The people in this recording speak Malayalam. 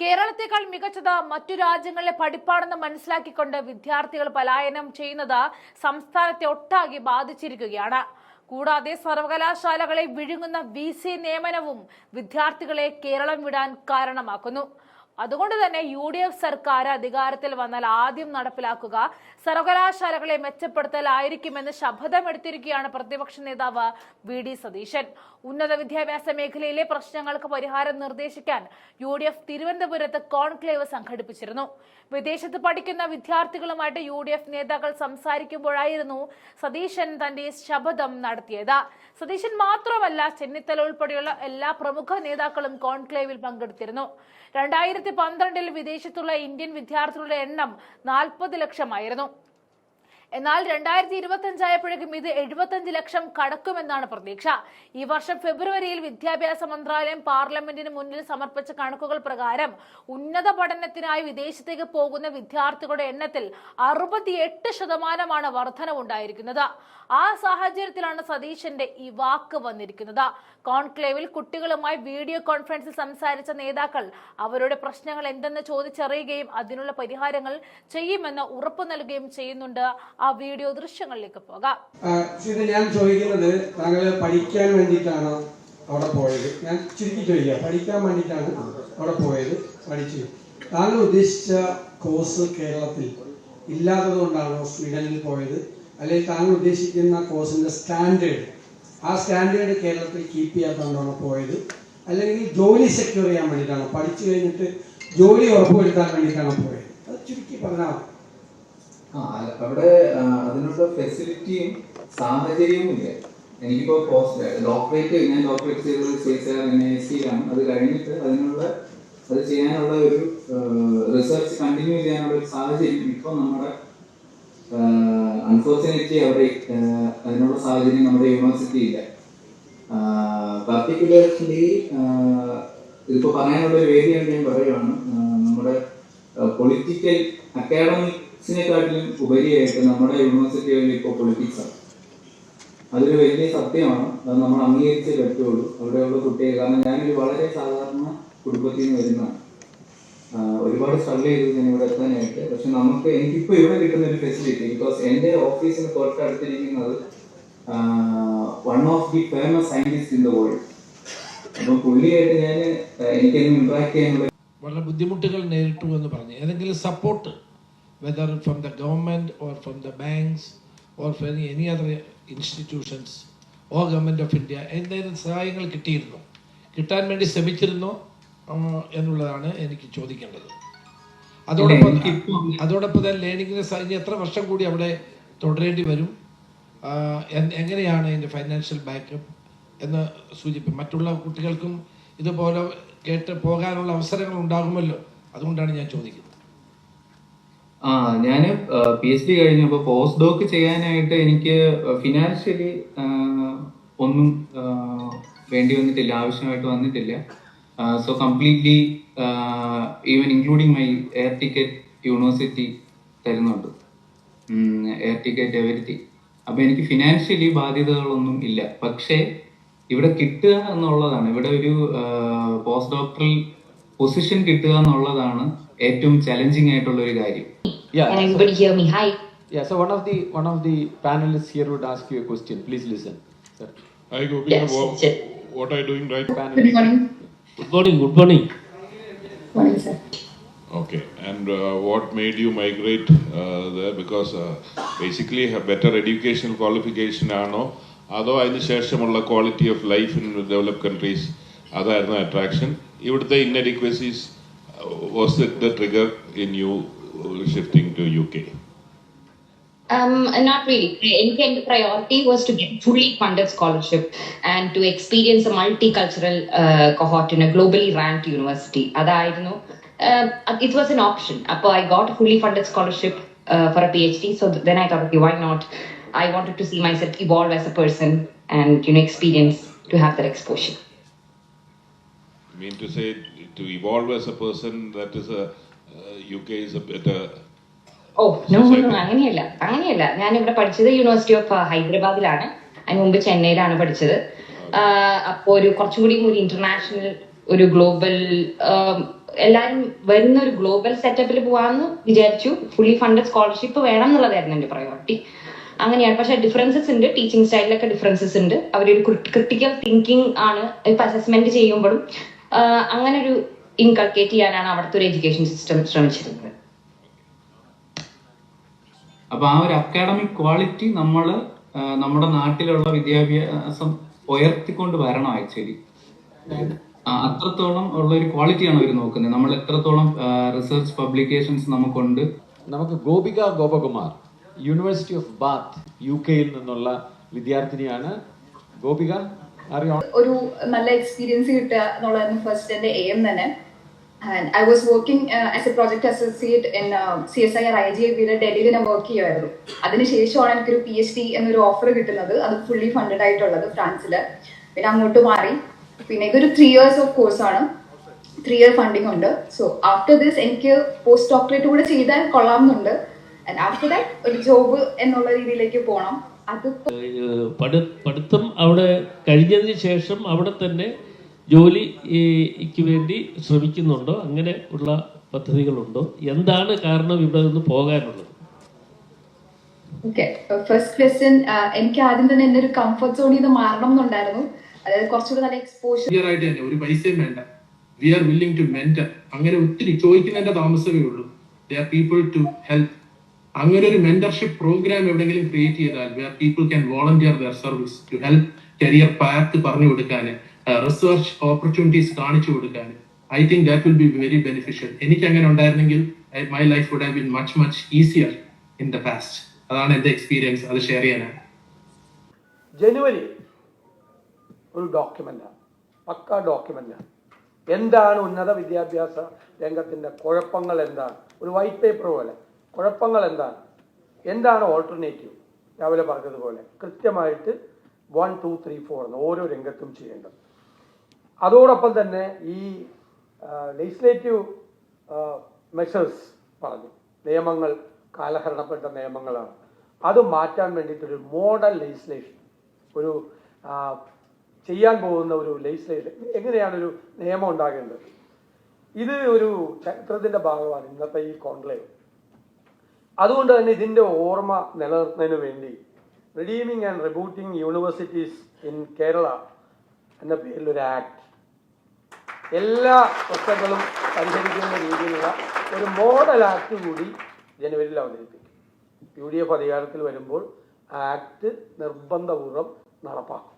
കേരളത്തെക്കാൾ മികച്ചത് മറ്റു രാജ്യങ്ങളിലെ പഠിപ്പാണെന്ന് മനസ്സിലാക്കിക്കൊണ്ട് വിദ്യാർത്ഥികൾ പലായനം ചെയ്യുന്നത് സംസ്ഥാനത്തെ ഒട്ടാകെ ബാധിച്ചിരിക്കുകയാണ്. കൂടാതെ സർവകലാശാലകളെ വിഴുങ്ങുന്ന വി സി നിയമനവും വിദ്യാർത്ഥികളെ കേരളം വിടാൻ കാരണമാക്കുന്നു. അതുകൊണ്ട് തന്നെ യു ഡി എഫ് സർക്കാർ അധികാരത്തിൽ വന്നാൽ ആദ്യം നടപ്പിലാക്കുക സർവകലാശാലകളെ മെച്ചപ്പെടുത്തലായിരിക്കുമെന്ന് ശപഥമെടുത്തിരിക്കുകയാണ് പ്രതിപക്ഷ നേതാവ് വി ഡി സതീശൻ. ഉന്നത വിദ്യാഭ്യാസ മേഖലയിലെ പ്രശ്നങ്ങൾക്ക് പരിഹാരം നിർദ്ദേശിക്കാൻ യു ഡി എഫ് തിരുവനന്തപുരത്ത് കോൺക്ലേവ് സംഘടിപ്പിച്ചിരുന്നു. വിദേശത്ത് പഠിക്കുന്ന വിദ്യാർത്ഥികളുമായിട്ട് യു ഡി എഫ് നേതാക്കൾ സംസാരിക്കുമ്പോഴായിരുന്നു സതീശൻ തന്റെ ശപഥം നടത്തിയത്. സതീശൻ മാത്രമല്ല ചെന്നിത്തല ഉൾപ്പെടെയുള്ള എല്ലാ പ്രമുഖ നേതാക്കളും കോൺക്ലേവിൽ പങ്കെടുത്തിരുന്നു. രണ്ടായിരത്തി പന്ത്രണ്ടിൽ വിദേശത്തുള്ള ഇന്ത്യൻ വിദ്യാർത്ഥികളുടെ എണ്ണം നാൽപ്പത് ലക്ഷമായിരുന്നു. എന്നാൽ രണ്ടായിരത്തി ഇരുപത്തി അഞ്ചായപ്പോഴേക്കും ഇത് എഴുപത്തഞ്ച് ലക്ഷം കടക്കുമെന്നാണ് പ്രതീക്ഷ. ഈ വർഷം ഫെബ്രുവരിയിൽ വിദ്യാഭ്യാസ മന്ത്രാലയം പാർലമെന്റിന് മുന്നിൽ സമർപ്പിച്ച കണക്കുകൾ പ്രകാരം ഉന്നത പഠനത്തിനായി വിദേശത്തേക്ക് പോകുന്ന വിദ്യാർത്ഥികളുടെ എണ്ണത്തിൽ അറുപത്തിയെട്ട് ശതമാനമാണ് വർധനവുണ്ടായിരിക്കുന്നത്. ആ സാഹചര്യത്തിലാണ് സതീശന്റെ ഈ വാക്ക് വന്നിരിക്കുന്നത്. കോൺക്ലേവിൽ കുട്ടികളുമായി വീഡിയോ കോൺഫറൻസിൽ സംസാരിച്ച നേതാക്കൾ അവരുടെ പ്രശ്നങ്ങൾ എന്തെന്ന് ചോദിച്ചറിയുകയും അതിനുള്ള പരിഹാരങ്ങൾ ചെയ്യുമെന്ന് ഉറപ്പു നൽകുകയും ചെയ്യുന്നുണ്ട്. ആ വീഡിയോ ദൃശ്യങ്ങളിലേക്ക് പോകാം. ഇത് ഞാൻ ചോദിക്കുന്നത് താങ്കൾ പഠിക്കാൻ വേണ്ടിയിട്ടാണോ അവിടെ പോയത്? ഞാൻ ചുരുക്കി ചോദിക്കുക പഠിക്കാൻ വേണ്ടിയിട്ടാണ് അവിടെ പോയത് പഠിച്ചു. താങ്കൾ ഉദ്ദേശിച്ച കോഴ്സ് കേരളത്തിൽ ഇല്ലാത്തത് കൊണ്ടാണോ സ്വീഡനിൽ പോയത്? അല്ലെങ്കിൽ താങ്കൾ ഉദ്ദേശിക്കുന്ന കോഴ്സിന്റെ സ്റ്റാൻഡേർഡ് ആ സ്റ്റാൻഡേർഡ് കേരളത്തിൽ കീപ്പ് ചെയ്യാത്തതുകൊണ്ടാണോ പോയത്? അല്ലെങ്കിൽ ജോലി സെക്യൂർ ചെയ്യാൻ വേണ്ടിയിട്ടാണോ? പഠിച്ചു കഴിഞ്ഞിട്ട് ജോലി ഉറപ്പുവരുത്താൻ വേണ്ടിയിട്ടാണോ പോയത്? അത് ചുരുക്കി പറഞ്ഞാൽ അവിടെ അതിനുള്ള ഫെസിലിറ്റിയും സാഹചര്യവും ഇല്ല. എനിക്കിപ്പോ പോസ്റ്റ് ഡോക്ടറേറ്റ് ഞാൻ ഡോക്ടറേറ്റ് ചെയ്തത് ആർ എൻ ഐ അത് കഴിഞ്ഞിട്ട് അതിനുള്ള അത് ചെയ്യാനുള്ള ഒരു റിസർച്ച് കണ്ടിന്യൂ ചെയ്യാനുള്ള ഒരു സാഹചര്യം ഇപ്പോൾ നമ്മുടെ അൺഫോർച്ചുനേറ്റ്ലി അവിടെ അതിനുള്ള സാഹചര്യം നമ്മുടെ യൂണിവേഴ്സിറ്റി ഇല്ല. പർട്ടിക്കുലർലി ഇതിപ്പോ പറയാനുള്ള ഒരു വേദിയാണ് ഞാൻ പറയുവാണ്. നമ്മുടെ പൊളിറ്റിക്കൽ അക്കാഡമിക്സിനെക്കാട്ടിലും ഉപരിയായിട്ട് നമ്മുടെ യൂണിവേഴ്സിറ്റികളിൽ ഇപ്പോൾ പൊളിറ്റിക്സ് ആണ്. അതൊരു വലിയ സത്യമാണ്. അത് നമ്മൾ അംഗീകരിച്ചേ പറ്റുള്ളൂ. അവിടെയുള്ള കുട്ടികൾ കാരണം ഞാനൊരു വളരെ സാധാരണ കുടുംബത്തിൽ നിന്ന് വരുന്നതാണ് ഒരുപാട് സ്ട്രഗിൾ ചെയ്തു ഞാൻ ഇവിടെ എത്താനായിട്ട്. പക്ഷെ നമുക്ക് എനിക്കിപ്പോൾ ഇവിടെ കിട്ടുന്ന ഒരു ഫെസിലിറ്റി ബിക്കോസ് എന്റെ ഓഫീസിന് തൊട്ടടുത്തിരിക്കുന്നത് one of the famous scientist in the world അപ്പം പുള്ളിയായിട്ട് ഞാൻ എനിക്കതിന് ഇമ്പാക്ട് ചെയ്യാനുള്ള വളരെ ബുദ്ധിമുട്ടുകൾ നേരിട്ടു എന്ന് പറഞ്ഞു. ഏതെങ്കിലും support whether from the government or from the banks or from any other institutions or government of India എന്തെങ്കിലും സഹായങ്ങൾ കിട്ടിയിരുന്നോ? കിട്ടാൻ വേണ്ടി ശ്രമിച്ചിരുന്നോ? എന്നുള്ളതാണ് എനിക്ക് ചോദിക്കേണ്ടത്. അതോടൊപ്പം അതോടൊപ്പം തന്നെ ലേണിങ്ങിന് ഇനി എത്ര വർഷം കൂടി അവിടെ തുടരേണ്ടി വരും? എങ്ങനെയാണ് അതിന്റെ ഫൈനാൻഷ്യൽ ബാക്കപ്പ് എന്ന് സൂചിപ്പിക്കും. മറ്റുള്ള കുട്ടികൾക്കും ഇതുപോലെ കേട്ട് പോകാനുള്ള അവസരങ്ങൾ ഉണ്ടാകുമല്ലോ. അതുകൊണ്ടാണ് ഞാൻ ചോദിക്കുന്നത്. ആ ഞാൻ പി എച്ച് ഡി കഴിഞ്ഞപ്പോൾ പോസ്റ്റ് ഡോക്ക് ചെയ്യാനായിട്ട് എനിക്ക് ഫിനാൻഷ്യലി ഒന്നും വേണ്ടി വന്നിട്ടില്ല ആവശ്യമായിട്ട് വന്നിട്ടില്ല. So completely even including my air ticket university തരുന്നുണ്ട്. എയർ ടിക്കറ്റ് എവരിറ്റി അപ്പൊ എനിക്ക് ഫിനാൻഷ്യലി ബാധ്യതകളൊന്നും ഇല്ല. പക്ഷേ ഇവിടെ കിട്ടുക എന്നുള്ളതാണ്. ഇവിടെ ഒരു പോസ്റ്റ് ഡോക്ടറൽ പൊസിഷൻ കിട്ടുക എന്നുള്ളതാണ് ഏറ്റവും ചലഞ്ചിങ് ആയിട്ടുള്ള ഒരു കാര്യം. Yeah. Can everybody hear me? Hi. Yeah. So one of the one of the panelists here would ask you a question. Please listen. Sir. Hi, Gopi. Yes, What, yes. what are you doing right? Good Panelists. morning. Good morning good morning Morning, sir. Okay. And uh, what made you migrate uh, there? Because uh, basically, have better educational qualification ആണോ അതോ അതിന് ശേഷമുള്ള quality of life in develop countries അതായിരുന്നു അട്രാക്ഷൻ ഇവിടുത്തെ inadequacies was it the trigger in you Shifting to U K Um, not really. Any kind of priority was to get fully funded scholarship and to experience a multicultural uh, cohort in a globally ranked university. അതായിരുന്നു uh, it was an option. അപ്പോൾ I got a fully funded scholarship uh, for a PhD. So then I thought, okay, why not? I wanted to see myself evolve as a person and you know experience to have that exposure. mean to say, to evolve as a person, that is a uh, UK is a better. Oh no. No അങ്ങനെയല്ല അങ്ങനെയല്ല. ഞാൻ ഇവിടെ പഠിച്ചത് യൂണിവേഴ്സിറ്റി ഓഫ് ഹൈദരാബാദിലാണ്. അതിന് മുമ്പ് ചെന്നൈയിലാണ് പഠിച്ചത്. അപ്പോൾ ഒരു കുറച്ചുകൂടി ഒരു ഇന്റർനാഷണൽ ഒരു ഗ്ലോബൽ എല്ലാരും വരുന്ന ഒരു ഗ്ലോബൽ സെറ്റപ്പിൽ പോവാന്ന് വിചാരിച്ചു. ഫുള്ളി ഫണ്ടഡ് സ്കോളർഷിപ്പ് വേണം എന്നുള്ളതായിരുന്നു എന്റെ പ്രയോറിറ്റി അങ്ങനെയാണ്. പക്ഷെ ഡിഫറൻസസ് ഉണ്ട്. ടീച്ചിങ് സ്റ്റൈലിലൊക്കെ ഡിഫറൻസസ് ഉണ്ട്. അവരൊരു ക്രിട്ടിക്കൽ തിങ്കിങ് ആണ് ഇപ്പൊ അസസ്മെന്റ് ചെയ്യുമ്പോഴും അങ്ങനെ ഒരു ഇൻകൾക്കേറ്റ് ചെയ്യാനാണ് അവിടുത്തെ ഒരു എഡ്യൂക്കേഷൻ സിസ്റ്റം ശ്രമിച്ചിരുന്നത്. അപ്പൊ ആ ഒരു അക്കാഡമിക് ക്വാളിറ്റി നമ്മൾ നമ്മുടെ നാട്ടിലുള്ള വിദ്യാഭ്യാസം ഉയർത്തിക്കൊണ്ട് വരണം ആക്ച്വലി അത്രത്തോളം ഉള്ള ഒരു ക്വാളിറ്റിയാണ് അവർ നോക്കുന്നത്. നമ്മൾ എത്രത്തോളം റിസർച്ച് പബ്ലിക്കേഷൻസ് നമുക്കുണ്ട്. നമുക്ക് Gopika Gopakumar university of Bath U കെയിൽ നിന്നുള്ള വിദ്യാർത്ഥിനിയാണ്. ഗോപിക അറിയാം? ഒരു നല്ല എക്സ്പീരിയൻസ് കിട്ടുക എന്നുള്ളതായിരുന്നു ഫസ്റ്റ് എന്റെ എയിം തന്നെ. And I was working as a project associate in C S I R I G I പിയുടെ ഡൽഹിയിൽ ഞാൻ വർക്ക് ചെയ്യുമായിരുന്നു. അതിനുശേഷമാണ് എനിക്കൊരു പി എച്ച് ഡി എന്നൊരു ഓഫർ കിട്ടുന്നത്. അത് ഫുള്ളി ഫണ്ടഡ് ആയിട്ടുള്ളത് ഫ്രാൻസിൽ പിന്നെ അങ്ങോട്ട് മാറി. പിന്നെ ഇതൊരു ത്രീ ഇയേഴ്സ് ഓഫ് കോഴ്സാണ് ത്രീ ഇയർ ഫണ്ടിങ് ഉണ്ട്. സോ ആഫ്റ്റർ ദിസ് എനിക്ക് പോസ്റ്റ് ഡോക്ടറേറ്റ് കൂടെ ചെയ്താൽ കൊള്ളാമെന്നുണ്ട്. ആൻഡ് ആഫ്റ്റർ ദാറ്റ് ഒരു ജോബ് എന്നുള്ള രീതിയിലേക്ക് പോകണം അത് പഠിത്തം അവിടെ കഴിഞ്ഞതിന് ശേഷം അവിടെ തന്നെ ജോലിക്ക് വേണ്ടി ശ്രമിക്കുന്നുണ്ടോ? അങ്ങനെ ഉള്ള പദ്ധതികളുണ്ടോ? എന്താണ് കാരണം ഇവിടെ നിന്ന് പോകാനുള്ളത്? ഓക്കെ ഫസ്റ്റ് ക്വസ്റ്റ്യൻ എനിക്ക് ആദ്യം തന്നെ എന്റെ ഒരു കംഫർട്ട് സോണിൽ നിന്ന് മാറണം എന്നുണ്ടായിരുന്നു. അതായത് കുറച്ചുകൂടി നല്ല എക്സ്പോഷർ ആയിട്ട് തന്നെ ഒരു പൈസയും വേണ്ട. We are willing to mentor അങ്ങനെ ഒത്തിരി ചോദിക്കുന്നതിന്റെ താമസമേ ഉള്ളൂ. They are people to help അങ്ങനെ ഒരു മെന്റർഷിപ്പ് പ്രോഗ്രാം എവിടെയെങ്കിലും ക്രിയേറ്റ് ചെയ്താൽ where people can volunteer their service to help career path പറഞ്ഞു കൊടുക്കാൻ. റിസർച്ച് ഓപ്പർച്യൂണിറ്റീസ് കാണിച്ചു കൊടുക്കാൻ. I think that will be very beneficial എനിക്ക് അങ്ങനെ ഉണ്ടായിരുന്നെങ്കിൽ my life would have been much much easier in the past അതാണ് എന്റെ എക്സ്പീരിയൻസ് അത് ഷെയർ ചെയ്യാനാണ്. ജനുവരി ഒരു ഡോക്യുമെന്റാണ് പക്ക ഡോക്യുമെന്റാണ് എന്താണ് ഉന്നത വിദ്യാഭ്യാസ രംഗത്തിന്റെ കുഴപ്പങ്ങൾ എന്താണ്? ഒരു വൈറ്റ് പേപ്പർ പോലെ. കുഴപ്പങ്ങൾ എന്താണ്? എന്താണ് ഓൾട്ടർനേറ്റീവ് രാവിലെ പറഞ്ഞതുപോലെ കൃത്യമായിട്ട് വൺ ടു ത്രീ ഫോർ എന്ന് ഓരോ രംഗത്തും ചെയ്യേണ്ടത്. അതോടൊപ്പം തന്നെ ഈ ലെജിസ്ലേറ്റീവ് മെഷേഴ്സ് പറഞ്ഞു. നിയമങ്ങൾ കാലഹരണപ്പെട്ട നിയമങ്ങളാണ്. അത് മാറ്റാൻ വേണ്ടിയിട്ടൊരു മോഡൽ ലെജിസ്ലേഷൻ ഒരു ചെയ്യാൻ പോകുന്ന ഒരു ലെജിസ്ലേഷൻ എങ്ങനെയാണ് ഒരു നിയമം ഉണ്ടാകേണ്ടത്? ഇത് ഒരു ചരിത്രത്തിന്റെ ഭാഗമാണ് ഇന്നത്തെ ഈ കോൺക്ലേവ് അതുകൊണ്ട് തന്നെ ഇതിന്റെ ഓർമ്മ നിലനിർത്തുന്നതിന് വേണ്ടി redeeming and rebooting universities in Kerala എന്ന പേരിലൊരു ആക്ട് എല്ലാ പ്രശ്നങ്ങളും പരിഹരിക്കുന്ന രീതിയിലുള്ള ഒരു മോഡൽ ആക്ട് കൂടി ജനുവരിയിൽ അവതരിപ്പിക്കും. യു ഡി എഫ് അധികാരത്തിൽ വരുമ്പോൾ ആക്ട് നിർബന്ധപൂർവം നടപ്പാക്കും.